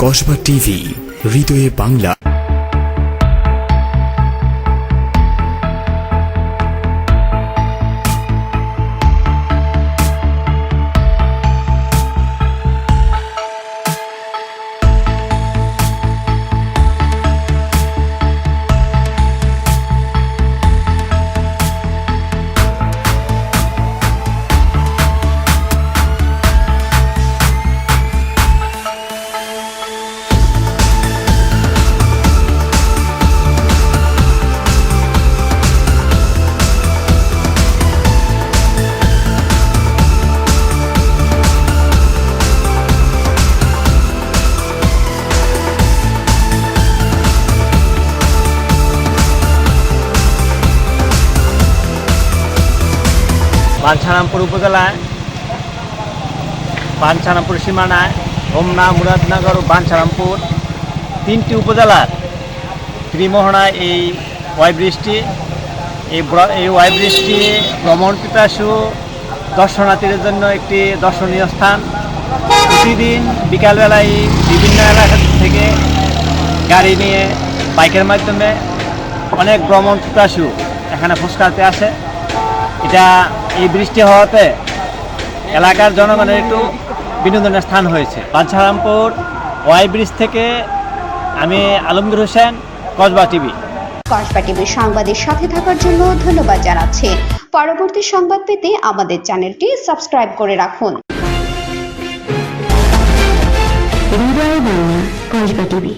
Kasba TV হৃদয়ে বাংলা। বাঞ্ছারামপুর উপজেলায় বাঞ্ছারামপুর সীমানায় হোমনা মুরাদনগর ও বাঞ্ছারামপুর তিনটি উপজেলার ত্রিমোহনায় এই ওয়াই বৃষ্টি, এই এই ওয়াই বৃষ্টি ভ্রমণ পিপাসু দর্শনার্থীদের জন্য একটি দর্শনীয় স্থান। প্রতিদিন বিকালবেলায় বিভিন্ন এলাকা থেকে গাড়ি নিয়ে বাইকের মাধ্যমে অনেক ভ্রমণ এখানে ফুসকাতে আসে এটা এই বৃষ্টি হওয়াতে এলাকার জনগণের একটু বিনোদনের স্থান হয়েছে। বাঞ্ছারামপুর ওয়াই ব্রিজ থেকে আমি আলমগীর হোসেন কসবা টিভি। কসবা টিভির সংবাদের সাথে থাকার জন্য ধন্যবাদ জানাচ্ছি। পরবর্তী সংবাদ পেতে আমাদের চ্যানেলটি সাবস্ক্রাইব করে রাখুন। কসবা টিভি।